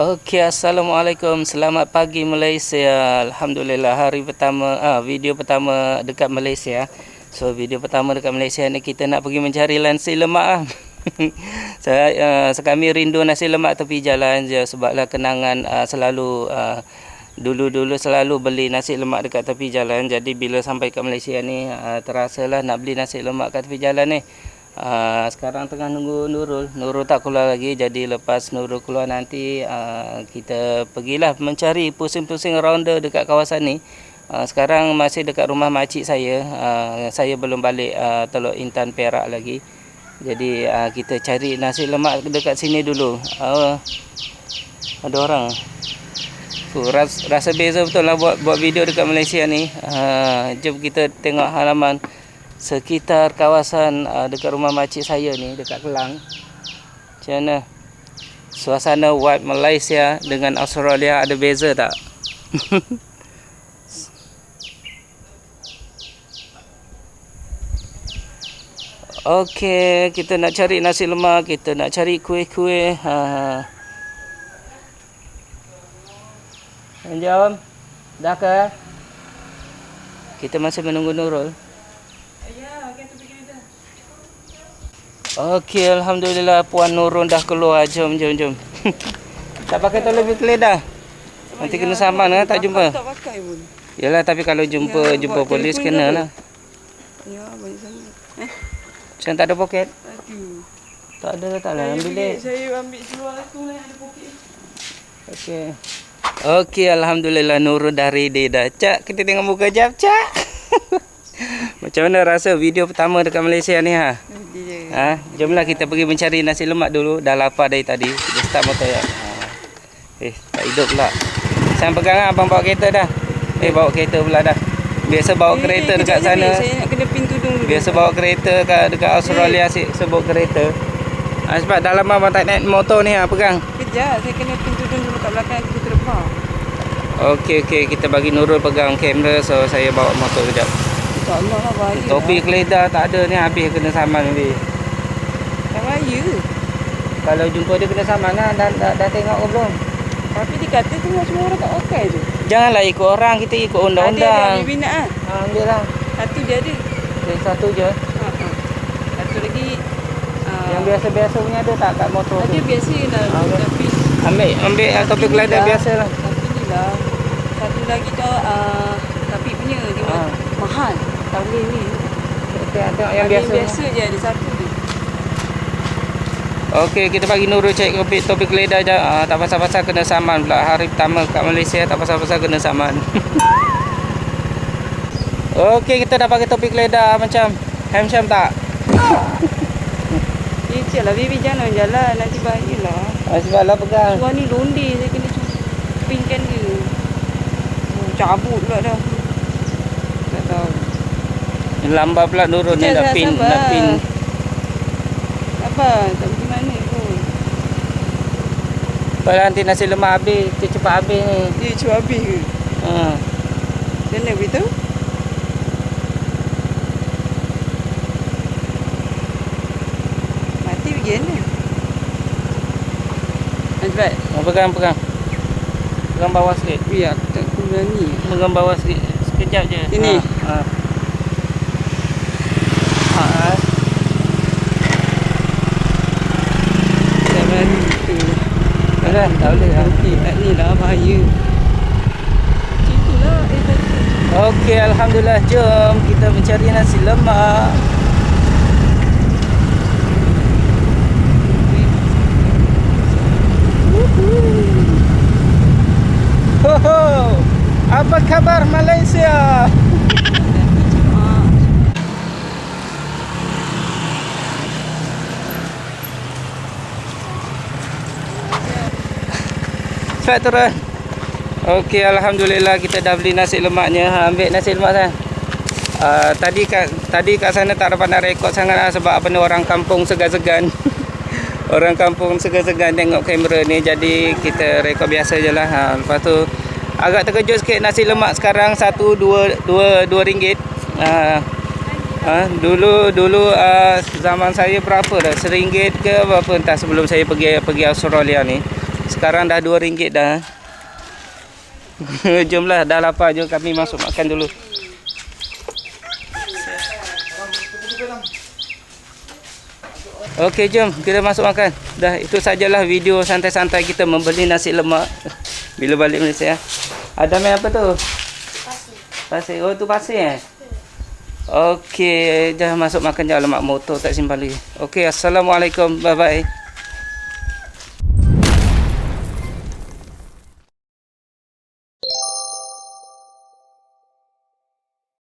Okey, Assalamualaikum. Selamat pagi Malaysia. Alhamdulillah hari pertama ah video pertama dekat Malaysia. So video pertama dekat Malaysia ni kita nak pergi mencari nasi lemak ah. Saya uh, kami rindu nasi lemak tepi jalan je sebablah kenangan uh, selalu uh, dulu-dulu selalu beli nasi lemak dekat tepi jalan. Jadi bila sampai ke Malaysia ni uh, terasalah nak beli nasi lemak kat tepi jalan ni. Uh, sekarang tengah nunggu Nurul. Nurul tak keluar lagi. Jadi lepas Nurul keluar nanti uh, kita pergilah mencari pusing-pusing rounder dekat kawasan ni. Uh, sekarang masih dekat rumah makcik saya. Uh, saya belum balik uh, Teluk Intan Perak lagi. Jadi uh, kita cari nasi lemak dekat sini dulu. Uh, ada orang. Tu, ras, rasa beza betul lah buat, buat video dekat Malaysia ni. Uh, jom kita tengok halaman sekitar kawasan uh, dekat rumah makcik saya ni dekat Kelang. Macam mana? Suasana wipe Malaysia dengan Australia ada beza tak? Okey, kita nak cari nasi lemak, kita nak cari kuih-kuih. Ha. Jom. Dah ke? Kita masih menunggu Nurul. Okey, alhamdulillah puan Nurul dah keluar. Jom, jom, jom. tak pakai tolong keledah. Nanti kena saman kan tak jumpa. Tak pakai pun. Yalah tapi kalau jumpa Ya, jumpa polis kena ke lah. Ya, banyak sangat. Eh, Macam tak ada poket? aduh. Tak ada tak lah Saya ambil dek. Saya ambil seluar aku lah ada poket. Okey. Okey, alhamdulillah Nurul dah ready dah. Cak, kita tengok muka jap, Cak. Macam mana rasa video pertama dekat Malaysia ni ha? Ha, jomlah kita pergi mencari nasi lemak dulu. Dah lapar dari tadi. Kita start motor ya. Ha. Eh, tak hidup pula. Saya pegang abang bawa kereta dah. Eh, bawa kereta pula dah. Biasa bawa Eh, kereta kejap dekat je, sana. Saya nak kena pin tudung dulu. Biasa bawa kereta kat dekat Australia si sebut kereta. Ha, sebab dah lama abang tak naik motor ni ha, pegang. Kejap, saya kena pin tudung dulu kat belakang kita terlepas. Okey okey kita bagi Nurul pegang kamera so saya bawa motor kejap. InsyaAllah lah bahaya Topi lah. keledar tak ada ni habis kena saman ni. Bahaya. Kalau jumpa dia kena saman lah dah, dah, dah tengok ke belum? Tapi dia kata tengok semua orang tak pakai tu. Janganlah ikut orang kita ikut Ada, ada. undang-undang. Ambil minat lah. Ha, lah. Satu dia ada. Okay, satu je. Ha, ha. Satu lagi. ah, Yang biasa-biasa punya ada tak kat motor Ada tu? biasa lah. Ah, ada. Tapi Ambil ambil yang keledar ni lah. biasa lah. Satu ni lah. Satu lagi tu uh, tapi punya dia Ah. mahal. Boleh ni. Okay, tengok yang Ada biasa. biasa je ada satu je. Okey, kita bagi Nurul cek topi, topi keledar je. Ah, tak pasal-pasal kena saman pula. Hari pertama kat Malaysia tak pasal-pasal kena saman. Okey, kita dah pakai topi keledar macam Hamsham tak? Eh, cik lah baby jangan jalan nanti bahaya lah. Ah, sebab lah pegang. Tuan ni londe saya kena pinkan dia. Oh, cabut pula dah. Tak tahu. Lambat pula Nurul ni nak pin, nak pin. Apa? Tak pergi mana pun. Kalau nanti nasi lemak habis, cepat habis ni. Dia cuba habis ke? Ha. Dia nak beritahu? Mati pergi? Ah, cepat. Oh, pegang, pegang. Pegang bawah sikit. Aku tak aku berani. Pegang bawah sikit. Sekejap je. Ini? Ha. Ha. ha. Tak berani tu. Tak kan? Tak boleh. Ha. Okey, tak ni lah bahaya. Macam itulah. Eh, tadi. Okey, Alhamdulillah. Jom kita mencari nasi lemak. Ho ho. Apa kabar Malaysia? Ah, Cepat turun. Okey, alhamdulillah kita dah beli nasi lemaknya. Ha, ambil nasi lemak sana. Uh, tadi kat tadi kat sana tak dapat nak rekod sangat lah sebab apa ni orang kampung segan-segan. orang kampung segan-segan tengok kamera ni jadi kita rekod biasa je lah. Ha, lepas tu agak terkejut sikit nasi lemak sekarang satu dua dua dua ringgit. Uh, Ha, dulu dulu uh, zaman saya berapa dah? Seringgit ke berapa entah sebelum saya pergi pergi Australia ni. Sekarang dah RM2 dah. Jomlah dah lapar jom kami masuk makan dulu. Okey jom kita masuk makan. Dah itu sajalah video santai-santai kita membeli nasi lemak bila balik Malaysia. Ada main apa tu? Pasir. Oh tu pasir eh? Okey, dah masuk makan je lemak motor tak simpan lagi. Okey, assalamualaikum. Bye bye.